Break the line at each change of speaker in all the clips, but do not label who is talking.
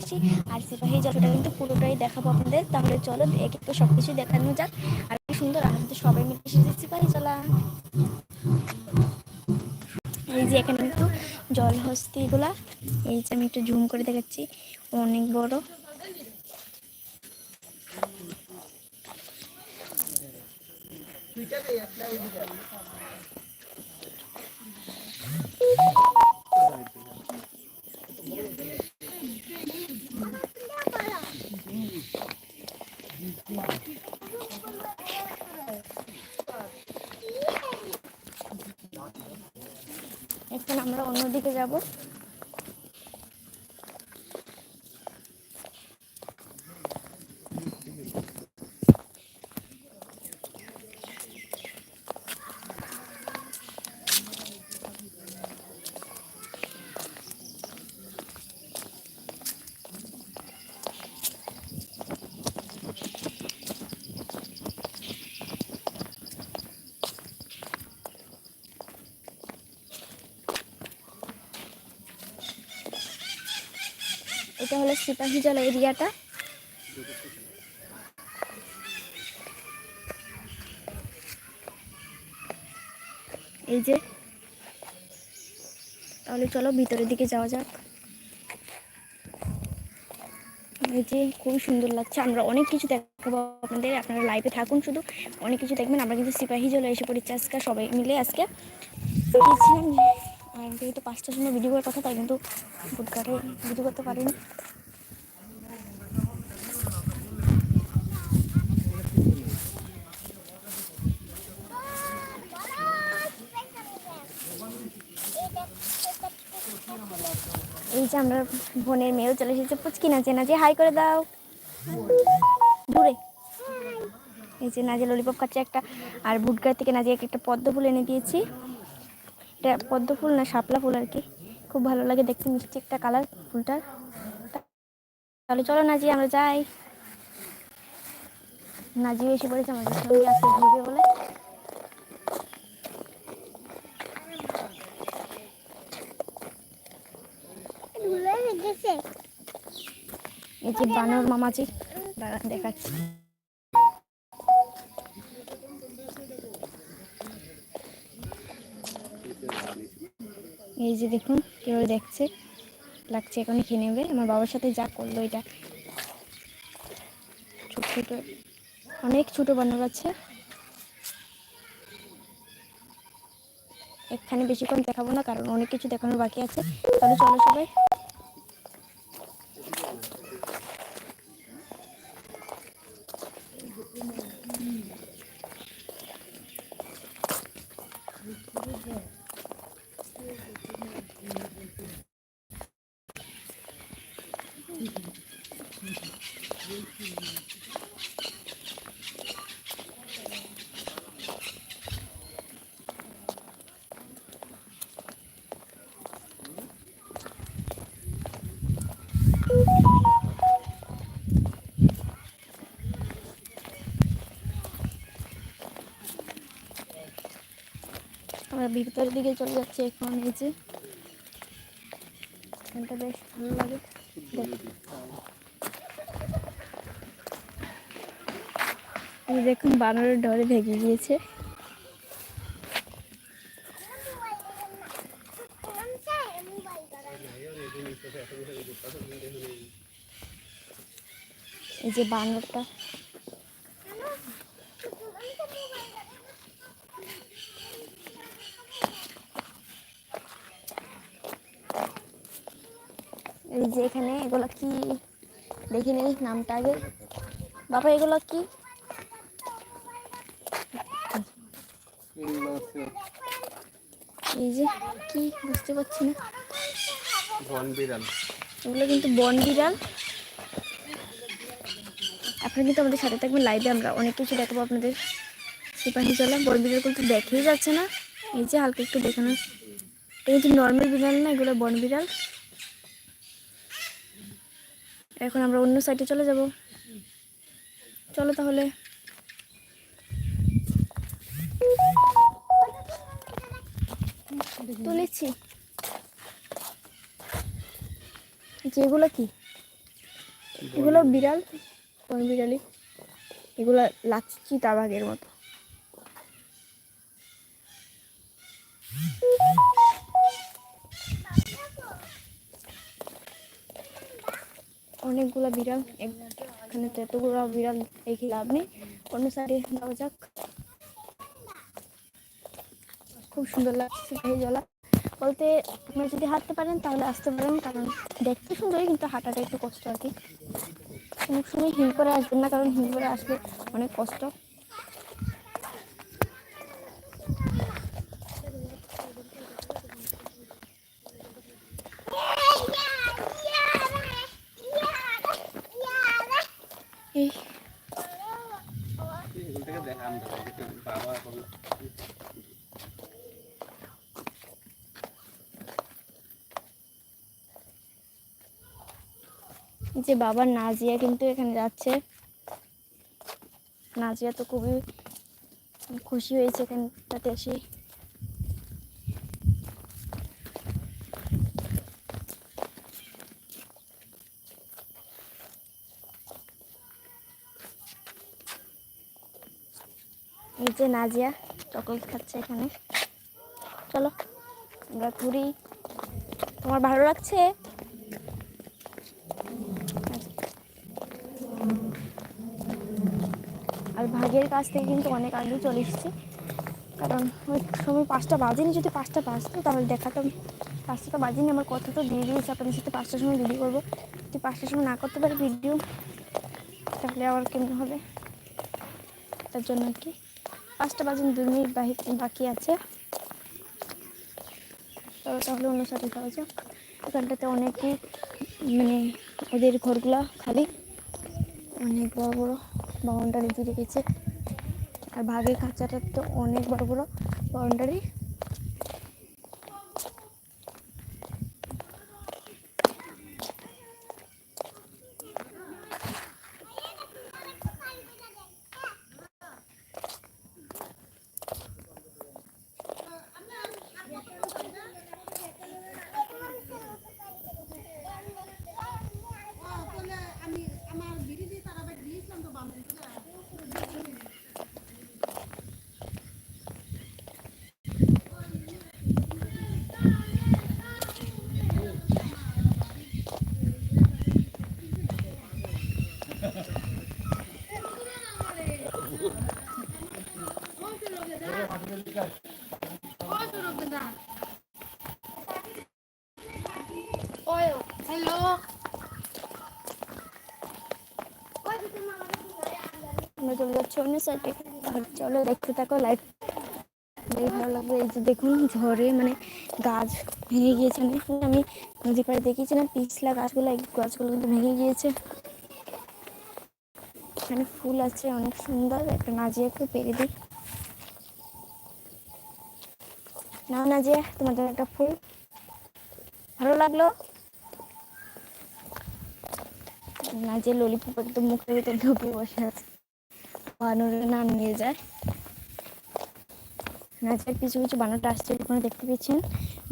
আসি। আর সিপাহী জলটা কিন্তু পুরোটাই দেখাবো আপনাদের। তাহলে চলো, এক একটু সব কিছু দেখানো যাক। আর সুন্দর কিন্তু সবাই মিলে এসেছি সিপাহী জলা। এই যে এখানে কিন্তু জল হস্তিগুলা এই যে আমি একটু জুম করে দেখাচ্ছি, অনেক বড়। এখন আমরা অন্যদিকে যাব। এটা হলো সিপাহী জলা এরিয়াটা। এই যে, তাহলে চলো ভিতরের দিকে যাওয়া যাক। এই যে, খুবই সুন্দর লাগছে। আমরা অনেক কিছু দেখাবো আপনাদের। আপনারা লাইভে থাকুন শুধু। অনেক কিছু দেখবেন। আমরা কিন্তু সিপাহী জলে এসে পড়েছি আজকে সবাই মিলে আজকে। আর যেহেতু পাঁচটার সময় ভিডিও করার কথা, তাই কিন্তু বুধঘাটে ভিডিও করতে পারিনি। এই যে আমরা বোনের মেয়েও চলে এসেছে, পুচকি নাচে নাচে হাই করে দাও। দূরে। এই যে নাজে ললিপপ খাচ্ছে একটা, আর বুটগার থেকে নাজে একটা পদ্ম ফুল এনে দিয়েছি। এটা পদ্ম ফুল না শাপলা ফুল আর কি। খুব ভালো লাগে দেখতে মিষ্টি একটা কালার ফুলটার তাহলে চলো নাজি আমরা যাই। নাজিও এসে পড়েছে আমাদের সঙ্গে আজকে ঘুরবে বলে। এই যে বানর মামাজি দেখাচ্ছি। এই যে দেখুন, কেউ দেখছে, লাগছে এখন খেয়ে নেবে। আমার বাবার সাথে যা করল এটা। ছোট ছোট, অনেক ছোট বানর আছে। এখানে বেশিক্ষণ দেখাবো না, কারণ অনেক কিছু দেখানোর বাকি আছে। তাহলে চলো সবাই। ভিতরের দিকে চলে যাচ্ছি এখন, এই যে। এখানটা বেশ ভালো লাগে। দেখুন, বানরের ডরে ভেঙে গিয়েছে। এই যে বানরটা এই যে এখানে এগুলো কি দেখি নেই নামটা আগে। বাবা এগুলো কি? এই যে কি? বুঝতে পারছি না।
বন বিড়াল।
এগুলো কিন্তু বন বিড়াল। আপনারা কিন্তু আমাদের সাথে থাকবেন লাইভে আমরা অনেক কিছু দেখাবো আপনাদের। সিপাহী চলা বন বিড়াল কিন্তু দেখেই যাচ্ছে না। এই যে হালকা একটু দেখানো এটা কিন্তু নর্মাল বিড়াল না এগুলো বন বিড়াল। এখন আমরা অন্য সাইডে চলে যাব। চলো তাহলে। তুলেছি। যেগুলো কি? এগুলো বিড়াল? কোন বিড়ালি এগুলো লাগছে চিতাবাঘের মতো। অনেকগুলো বিড়াল, এখানে তো এতগুলো বিড়াল দেখি লাভ নেই। অন্য সাইডে যাওয়া যাক। খুব সুন্দর লাগছে এই জলা বলতে আপনারা যদি হাঁটতে পারেন তাহলে আসতে পারেন, কারণ দেখতে সুন্দরই, কিন্তু হাঁটাটা একটু কষ্ট আর কি। অনেক সময় হিল করে আসবেন না, কারণ হিল করে আসলে অনেক কষ্ট। যে বাবা নাজিয়া কিন্তু এখানে যাচ্ছে। নাজিয়া তো খুবই খুশি হয়েছে এখানটাতে এসে। এই যে নাজিয়া, চকলেট খাচ্ছে এখানে। চলো, আমরা ঘুরি। তোমার ভালো লাগছে? আর ভাগের কাছ থেকে কিন্তু অনেক আগে চলে এসেছি। কারণ ওই সময় পাঁচটা বাজেনি, যদি পাঁচটা বাজতো, তাহলে দেখাতাম। পাঁচটা তো বাজেনি, আমার কথা তো দিয়ে দিয়েছি, আপনাদের সাথে পাঁচটার সময় ভিডিও করব। যদি পাঁচটার সময় না করতে পারি ভিডিও তাহলে আবার কেমন হবে? তার জন্য আর কি। পাঁচটা বাজে দু মিনিট বাকি আছে। তো তাহলে অন্য সাথে যাওয়া যাক। এখানটাতে অনেকে মানে ওদের ঘরগুলা খালি। অনেক বড় বড়। বাউন্ডারি দিয়ে রেখেছে। আর বাঘের খাঁচাটা তো অনেক বড় বড় বাউন্ডারি আমরা চলে যাচ্ছি অন্য সাইডে চলো দেখতে থাকো ভালো লাগবে। এই যে দেখুন, ঝড়ে মানে গাছ ভেঙে গিয়েছে অনেক আমি নদী পাড়ে দেখিয়েছিলাম পিছলা গাছগুলো, এই গাছগুলো কিন্তু ভেঙে গিয়েছে। এখানে ফুল আছে, অনেক সুন্দর। একটা নাজিয়াকে পেরে দিই। না নাজিয়া, তোমাদের একটা ফুল। ভালো লাগল? নাজিয়া ললিপপ একদম মুখের ভিতর ঢুকে বসে আছে। বানরের নাম নিয়ে যায়। নাচের পিছু পিছু বানরটা আসছে ওখানে দেখতে পেয়েছেন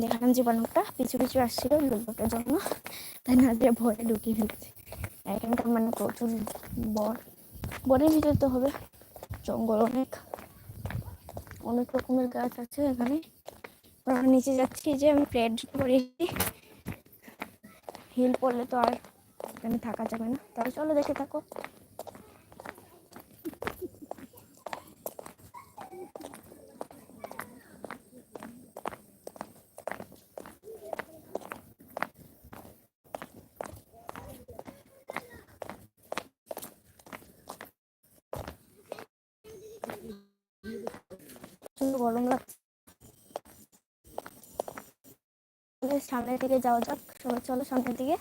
দেখলাম যে বানরটা পিছু পিছু আসছিল লোকটার জন্য। তাই নাচে ভয়ে ঢুকিয়ে ফেলেছে। এখানকার মানে প্রচুর বর বনের ভিতরে তো হবে। জঙ্গল অনেক। অনেক রকমের গাছ আছে এখানে। আমরা নিচে যাচ্ছি যে আমি প্লেট পরে এসেছি হিল পড়লে তো আর এখানে থাকা যাবে না। তাহলে চলো দেখে থাকো। গরম লাগছে সামনের দিকে যাওয়া যাক, সবাই চলো সামনের দিকে।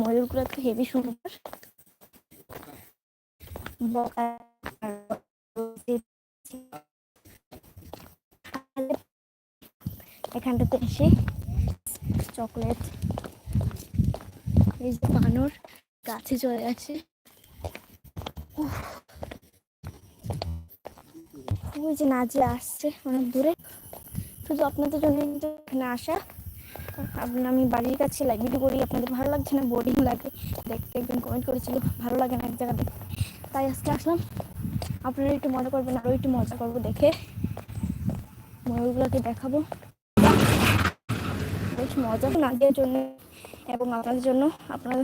ময়ূরগুলো তো হেভি সুন্দর। এখানটাতে এসে চকলেট, এই যে বানর গাছে চলে আসে উফ। ওই যে নাচে আসছে অনেক দূরে। শুধু আপনাদের জন্য এখানে আসা। আপনার আমি বাড়ির কাছে লাইভ ভিডিও করি, আপনাদের ভালো লাগছে না? বোরিং লাগে। দেখতে একজন কমেন্ট করেছিল, ভালো লাগে না এক জায়গা দেখতে। তাই আজকে আসলাম। আপনারা একটু মজা করবেন আরও একটু মজা করব দেখে। ময়ূরগুলোকে দেখাবো। বেশ মজা। নাচের জন্য এবং আপনাদের জন্য আপনার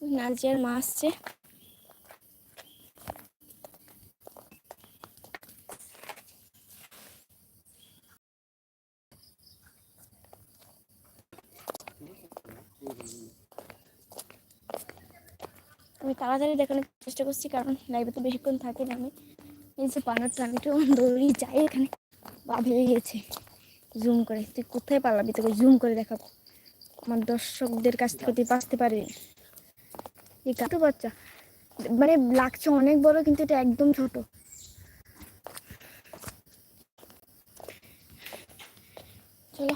নাচের মা আসছে। আমি তাড়াতাড়ি দেখানোর চেষ্টা করছি, কারণ লাইভে তো বেশিক্ষণ থাকি না আমি। এই যে বানরটা আমি দৌড়ি যাই এখানে। পা ভেঙে গেছে। জুম করে। তুই কোথায় পালাবি? তোকে জুম করে দেখাবো। আমার দর্শকদের কাছ থেকে তুই বাঁচতে পারবি। এই কাটো বাচ্চা। মানে লাগছে অনেক বড়, কিন্তু এটা একদম ছোট। চলো।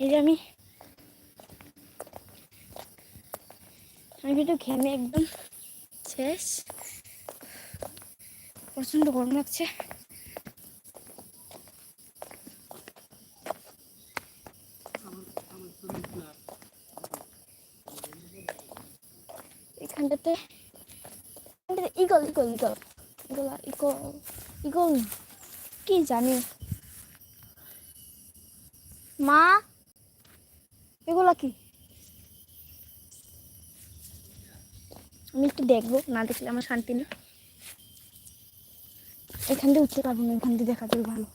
এই যে আমি আমি কিন্তু ঘেমে একদম শেষ। প্রচণ্ড গরম লাগছে। এখানটাতে eagle eagle eagle eagle eagle কি জানি মা এগুলো কি আমি একটু দেখব না দেখলে আমার শান্তি না এখান দিয়ে উঠতে পারব না এখান দিয়ে দেখা যাবে ভালো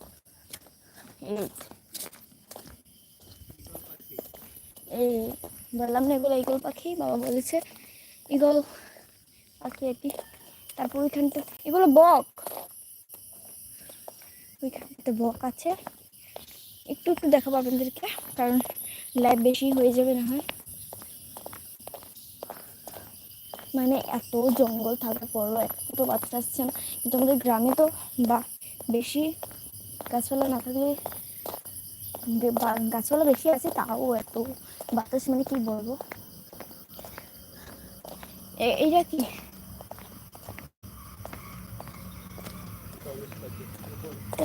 এই বললাম না এগুলো ইগল পাখি বাবা বলেছে ইগল পাখি কি। তারপর ওইখানটা, এগুলো বক। ওইখানটাতে বক আছে। একটু একটু দেখাবো আপনাদেরকে, কারণ লাইভ বেশি হয়ে যাবে না হয়। মানে এত জঙ্গল থাকার পরও একটু বাচ্চা আসছে না। কিন্তু আমাদের গ্রামে তো বা, বেশি গাছপালা না থাকলে গাছপালা বেশি আছে, তাও এত বাতাস মানে কি বলব? এইটা কি?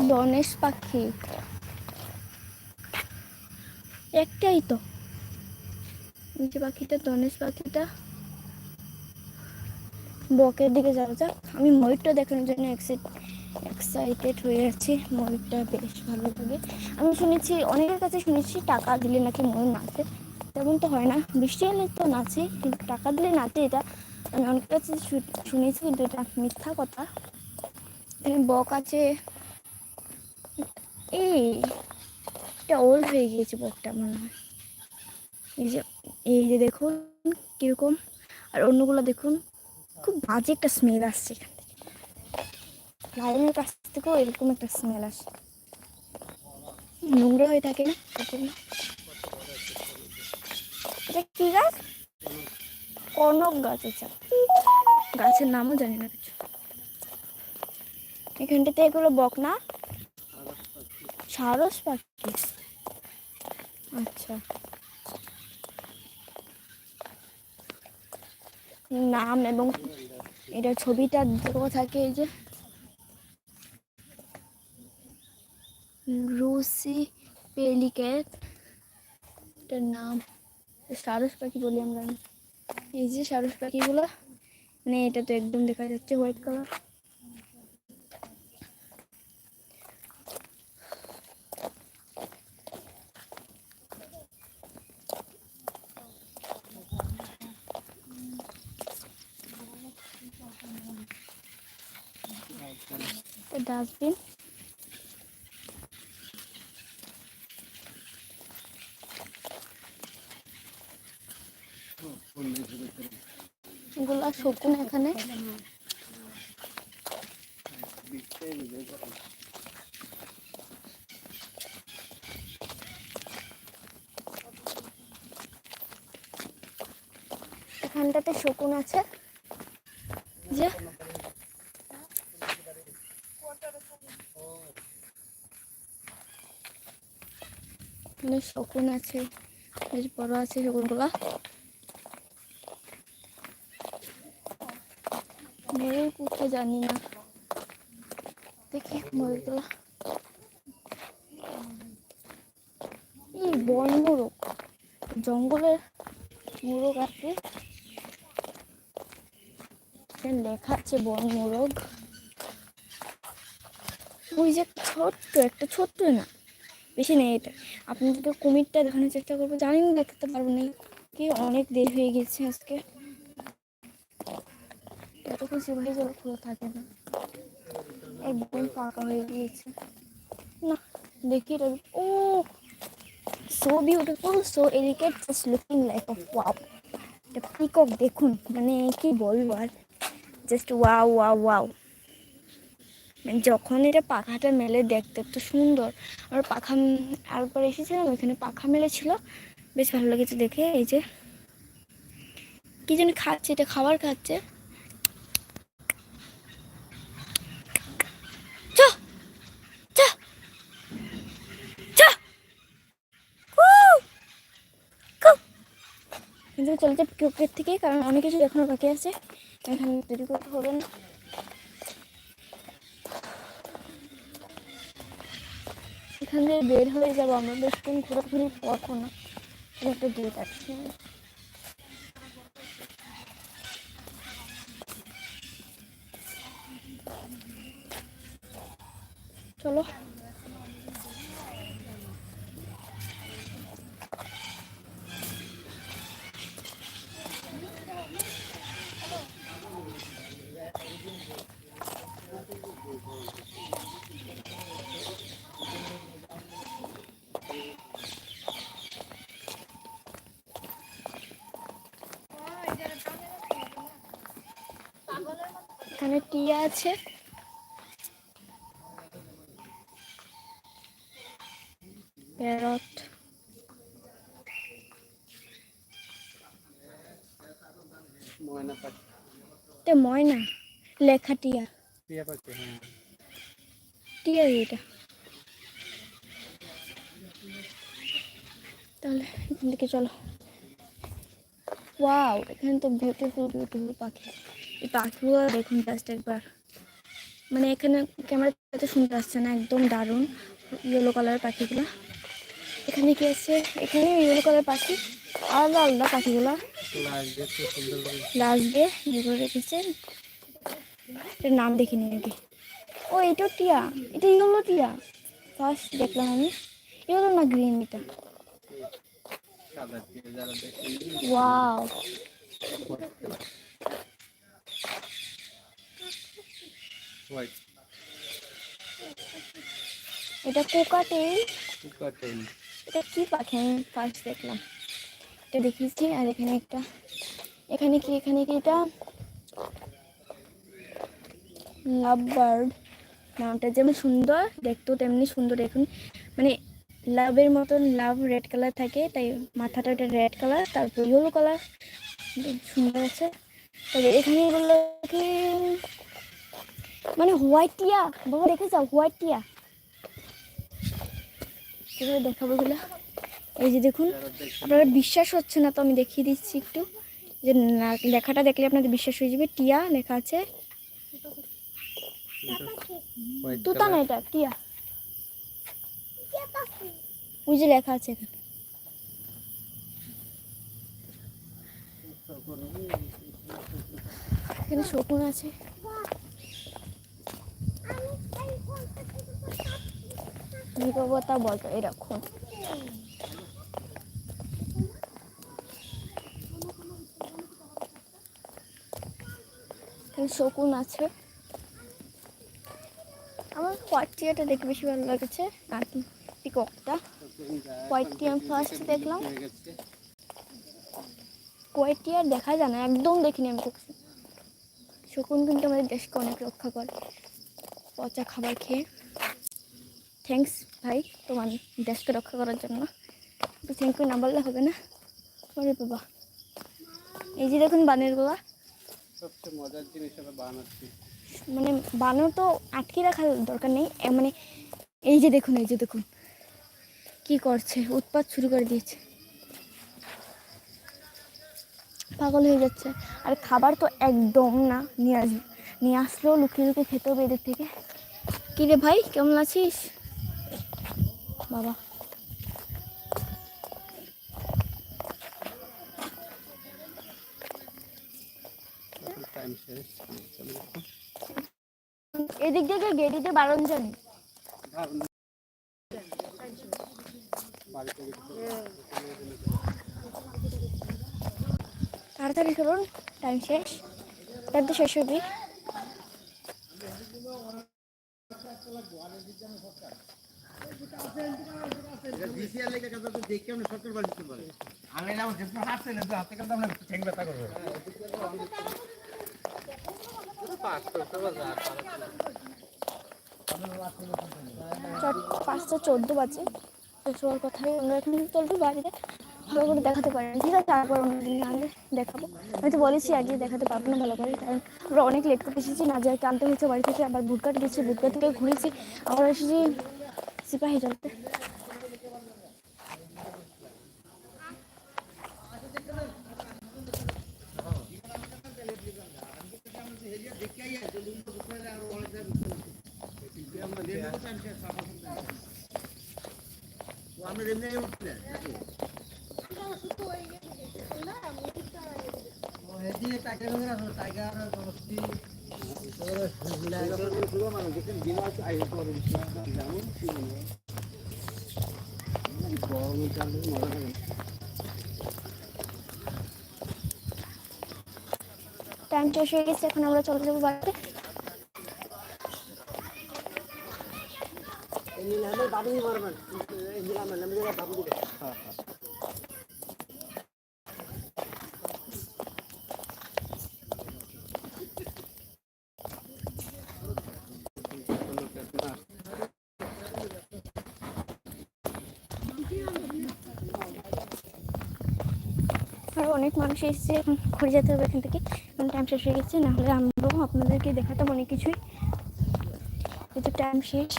ধনেশ পাখি। একটাই তো। যে পাখিটা ধনেশ পাখিটা। বকের দিকে যাওয়া যাক। আমি ময়ূরটা দেখানোর জন্য এক্সাইটেড হয়ে আছি। ময়ূরটা বেশ ভালো লাগে। আমি শুনেছি, অনেকের কাছে শুনেছি, টাকা দিলে নাকি ময়ূর নাচে তেমন তো হয় না। বৃষ্টি হলে তো নাচে, কিন্তু টাকা দিলে নাচে এটা। আমি অনেকের কাছে শুনেছি কিন্তু এটা মিথ্যা কথা। বক আছে। এই, এটা ওল্ড হয়ে গিয়েছে বকটা মনে হয়। এই যে এই যে দেখুন কীরকম। আর অন্যগুলো দেখুন, খুব বাজে একটা স্মেল আসছে এখান থেকে। লাইনের কাছ থেকেও এরকম একটা স্মেল আসে। নোংরা হয়ে থাকে না। এটা কি গাছ? কনক গাছ আচ্ছা। গাছের নামও জানি না কিছু। এখানটাতে এগুলো বক না সারস পাখি। আচ্ছা। নাম এবং এটা ছবিটা দেওয়া থাকে এই যে। রুসি পেলিকেট এটার নাম সারস পাখি বলি আমরা। এই যে সারস পাখিগুলো মানে এটা তো একদম দেখা যাচ্ছে হোয়াইট কালার ডাস্টবিন এগুলো শকুন এখানে। এখানটাতে শকুন আছে। যে। শকুন আছে বেশ বড় আছে শকুনগুলা। ময়ূর কোথায় জানি না। দেখি ময়ূরগুলো। বন মোরগ। জঙ্গলের মোরগ আছে। লেখা আছে বন মোরগ। ওই যে ছোট্ট, একটা ছোট্ট না, বেশি নেই এটা। আপনি যদি কুমিরটা দেখানোর চেষ্টা করব জানি না দেখাতে পারব না। কি অনেক দেরি হয়ে গেছে আজকে। শিবলি জল খোলা থাকে না। একদম ফাঁকা হয়ে গিয়েছে। না, দেখি ও so beautiful so delicate just looking like of wow এটা পিকক দেখুন মানে কি বলব আর। জাস্ট ওয়াও ওয়াও ওয়াও মানে যখন এটা পাখাটা মেলে দেখতে, এত সুন্দর। আর পাখা আরেকবার এসেছিলাম, ওইখানে পাখা মেলেছিল। বেশ ভালো লেগেছে দেখে, এই যে। কি যেন খাচ্ছে, এটা খাবার খাচ্ছে চ! চ! চ! কু! কু! কিন্তু চলছে চোখের থেকে, কারণ অনেক কিছু এখনও বাকি আছে। এখানে দেরি করতে হবে না। এখান থেকে বের হয়ে যাব আমরা বেশক্ষণ ঘোরাঘুরি করব না। একটা গেট আছে চলো এখানে টিয়া আছে। প্যারট।
ময়না
ময়না লেখা টিয়া।
হ্যাঁ।
টিয়া এটা। তাহলে এখান থেকে চলো। ওয়াও এখানে তো বিউটিফুল বিউটিফুল পাখি। এই পাখিগুলো দেখুন জাস্ট একবার। মানে এখানে ক্যামেরাতে সুন্দর আসছে না, একদম দারুণ। ইয়েলো কালারের পাখিগুলো। এখানে কি আছে? এখানে ইয়েলো কালার পাখি, আলাদা আলাদা পাখিগুলো। লাস্ট দিয়ে যেগুলো রেখেছে। এটার নাম দেখিনি আগে ও এটা টিয়া। এটা ইয়েলো টিয়া। ফার্স্ট দেখলাম আমি। ইয়েলো না গ্রিন এটা? ওয়াও
হোয়াইট
এটা কোকাটেল
কুকাটেল
এটা কি পাখি? আমি ফার্স্ট দেখলাম। এটা দেখিয়েছি আর এখানে একটা এখানে কি এখানে কি এটা? লাভ বার্ড নামটা যেমন সুন্দর দেখতেও তেমনি সুন্দর দেখুন। মানে লাভের মতন লাভ রেড কালার থাকে তাই মাথাটা একটা রেড কালার তারপর ইয়েলো কালার সুন্দর আছে। এখানে বলল কি মানে হোয়াইট টিয়া বাবা দেখে যাও হোয়াইট টিয়া দেখাবো এগুলো। এই যে দেখুন আপনারা বিশ্বাস হচ্ছে না তো, আমি দেখিয়ে দিচ্ছি একটু। যে লেখাটা দেখলে আপনাদের বিশ্বাস হয়ে যাবে। টিয়া লেখা আছে। তুতা না এটা, টিয়া। ওই যে লেখা আছে এখানে। এখানে শকুন আছে। কি করব তা বলতো এরকম শকুন আছে। আমার হোয়াইট টিয়াটা দেখে বেশি ভালো লেগেছে, আর কি, পিককটা। হোয়াইট আমি ফার্স্ট দেখলাম।
গেছে
দেখা যায় না, একদম দেখিনি আমি শকুন কিন্তু আমাদের দেশকে অনেক রক্ষা করে। পচা খাবার খেয়ে। থ্যাঙ্কস ভাই তোমার দেশকে রক্ষা করার জন্য। তো থ্যাংক ইউ না বললে হবে না। ওরে বাবা। এই যে দেখুন বানেরগুলা।
সবচেয়ে মজার জিনিস হলো বানাচ্ছি
মানে বানর তো আটকে রাখার দরকার নেই। মানে এই যে দেখুন এই যে দেখুন। কি করছে? উৎপাত শুরু করে দিয়েছে। পাগল হয়ে যাচ্ছে। আর খাবার তো একদম না নিয়ে আসবে নিয়ে আসলেও লুকিয়ে লুকিয়ে খেতে হবে এদের থেকে। কী রে ভাই কেমন আছিস? বাবা।
টাইম শেষ চলে যাব
এদিক থেকে গেটিতে বারণ জানি।
বাড়িতে।
তাড়াতাড়ি করুন টাইম শেষ। টাইম তো শেষ হবে পাঁচটা চোদ্দ বাজে। কথাই আমরা বাড়িতে। ভালো করে দেখাতে পারেন। ঠিক আছে, তারপর অন্যদিন আগে দেখাবো। আমি তো বলেছি আগে দেখাতে পারব না ভালো করে, কারণ আমরা অনেক লেট করে এসেছি, না যাকে আনতে হয়েছে বাড়ি থেকে, আবার ভুটকাট গেছি ভুটকাট থেকে ঘুরেছি। আবার এসেছি সিপাহি চলতে টাইম শেষ হয়ে গেছে এখন আমরা চলে যাব বাড়িতে। আর অনেক মানুষ এসেছে ঘুরে যেতে হবে এখান থেকে, এখন টাইম শেষ হয়ে গেছে, নাহলে আমরাও আপনাদেরকে দেখাতাম অনেক কিছুই। কিন্তু টাইম শেষ।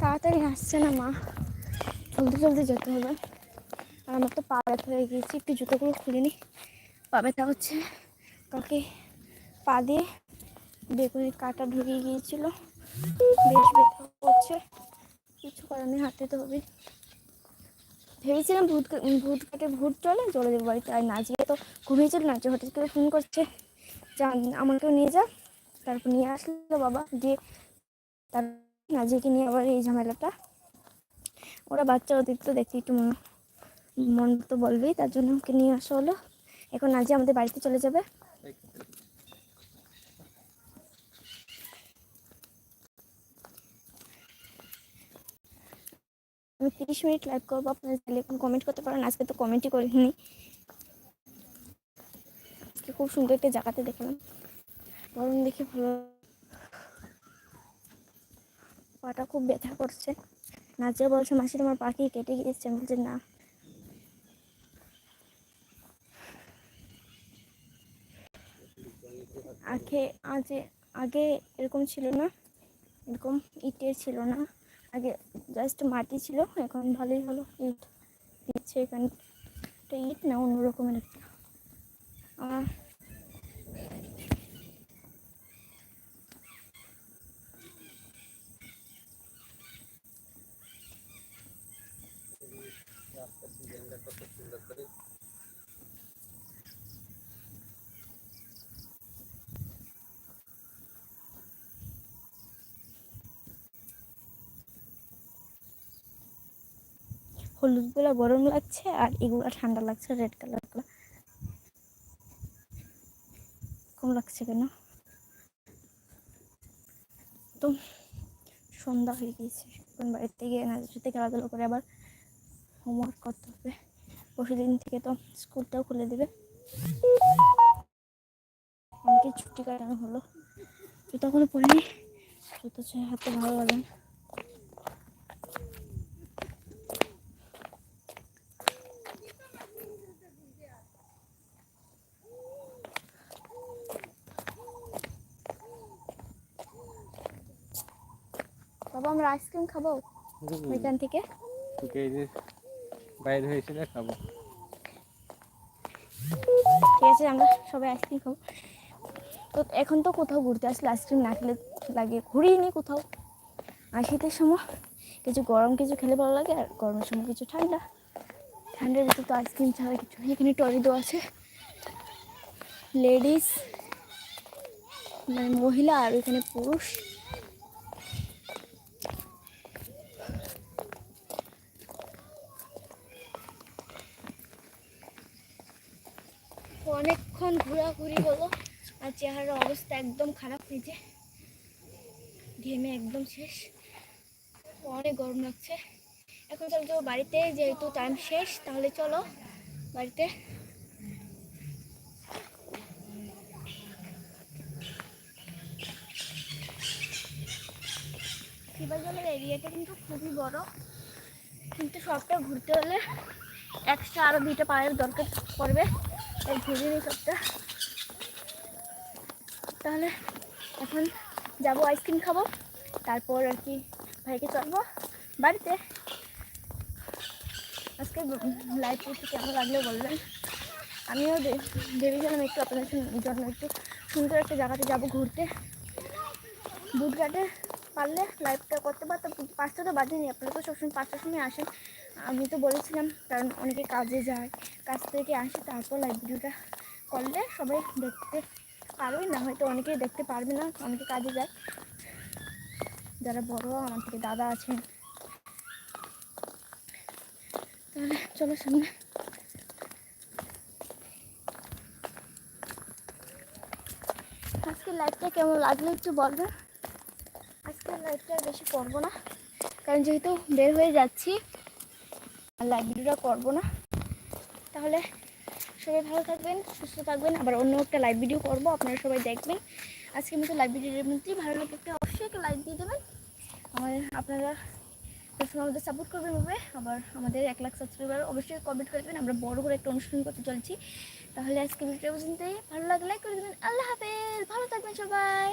তাড়াতাড়ি আসছে না মা। জলদি জলদি যেতে হবে। আমার তো পা ব্যথা হয়ে গিয়েছে, একটু জুতোগুলো খুলে নি। পা ব্যথা হচ্ছে। কাকে পা দিয়ে বেগুনি কাটা ঢুকিয়ে গিয়েছিল। বেশ ব্যথা করছে কিছু করার নেই, হাঁটতে হবে। ভেবেছিলাম ভূত ভূত কাটে ভূত চলে চলে যাব বাড়িতে। আর নাচিয়ে তো ঘুমিয়েছিল নাচে হঠাৎ করে ফোন করছে, যা, আমাকেও নিয়ে যা। তারপর নিয়ে আসলো বাবা দিয়ে তার নাজিকে নিয়ে আবার এই ঝামেলাটা। ওরা বাচ্চা ওদের তো দেখতে একটু মন মন তো বলবেই, তার জন্য ওকে নিয়ে আসা হলো। এখন নাজি আমাদের বাড়িতে চলে যাবে। আমি তিরিশ মিনিট লাইভ করব, আপনারা চাইলে এখন কমেন্ট করতে পারেন, আজকে তো কমেন্টই করিনি। খুব সুন্দর একটা জায়গাতে দেখলাম। গরম দেখে ভালো পাটা খুব ব্যথা করছে। নাচিয়া বলছে, মাসির আমার পাখি কেটে গিয়েছে। আমি না। আগে আগে আগে এরকম ছিল না। এরকম ইটের ছিল না। আগে জাস্ট মাটি ছিল এখন ভালোই হলো। ইট দিচ্ছে এখানে। একটা ইট না অন্য রকমের একটা। আহ, হলুদগুলো গরম লাগছে আর এগুলো ঠান্ডা লাগছে রেড কালারগুলো কম লাগছে কেন? তো সন্ধ্যা হয়ে গিয়েছে। এখন বাড়িতে গিয়ে নাচের সাথে খেলাধুলো করে আবার হোমওয়ার্ক করতে হবে। পরশু দিন থেকে তো স্কুলটাও খুলে দেবে। অনেকে ছুটি কাটানো হলো। জুতাগুলো পরিনি জুতো হাতে ভালো লাগে বাবা আমরা আইসক্রিম খাব ওইখান থেকে?
এই যে বাইরে হয়েছে না খাব।
ঠিক আছে আমরা সবাই আইসক্রিম খাব। তো এখন তো কোথাও ঘুরতে আসলে আইসক্রিম না খেলে লাগে ঘুরিনি কোথাও। আর শীতের সময় কিছু গরম কিছু খেলে ভালো লাগে আর গরমের সময় কিছু ঠান্ডা। ঠান্ডার ভিতরে তো আইসক্রিম ছাড়া কিছু। এখানে টরিদো আছে। লেডিস মানে মহিলা আর এখানে পুরুষ অনেকক্ষণ ঘোরাঘুরি হলো আর চেহারার অবস্থা একদম খারাপ হয়েছে ঘেমে একদম শেষ। অনেক গরম লাগছে। এখন চলো যাব বাড়িতে, যেহেতু টাইম শেষ, তাহলে চলো বাড়িতে। শিবাজলের এরিয়াটা কিন্তু খুবই বড়। কিন্তু সবটা ঘুরতে হলে এক্সট্রা আরও দুইটা পায়ের দরকার পড়বে। তাই ঘুরিনি সবটা। তাহলে এখন যাব আইসক্রিম খাব, তারপর আর কি ভাইকে চলবো বাড়িতে। আজকে লাইভ করতে কেমন লাগলেও বলবেন? আমিও ভেবেছিলাম একটু আপনাদের জন্য একটু সুন্দর একটা জায়গাতে যাব ঘুরতে। বুধঘাটে পারলে লাইভটা করতে কিন্তু পাঁচটা তো বাজেনি, আপনারা তো সবসময় পাঁচটার সময় আসেন। আমি তো বলেছিলাম, কারণ অনেকে কাজে যায়, কাজ থেকে আসে, তারপর লাইভ ভিডিওটা করলে সবাই দেখতে পারবে না, হয়তো অনেকেই দেখতে পারবে না, অনেকে কাজে যায়। যারা বড়, আমার থেকে দাদা আছেন। তাহলে চলো সামনে। আজকের লাইফটা কেমন লাগল একটু বলবেন আজকের লাইফটা বেশি করব না, কারণ যেহেতু বের হয়ে যাচ্ছি লাইভ ভিডিওটা করব না। তাহলে সবাই ভালো থাকবেন, সুস্থ থাকবেন। আবার অন্য একটা লাইভ ভিডিও করব, আপনারা সবাই দেখবেন। আজকের মতো লাইভ ভিডিওর মধ্যেই ভালো লাগলে একটা অবশ্যই একটা লাইক দিয়ে দেবেন। আমাদের আপনারা সবসময় আমাদের সাপোর্ট করবেন ভাবে আবার আমাদের এক লাখ সাবস্ক্রাইবার অবশ্যই কমেন্ট করে দেবেন। আমরা বড় করে একটা অনুষ্ঠান করতে চলছি। তাহলে আজকে ভিডিও পর্যন্তই। ভালো লাগলে লাইক করে দেবেন। আল্লাহ হাফেজ। ভালো থাকবেন সবাই।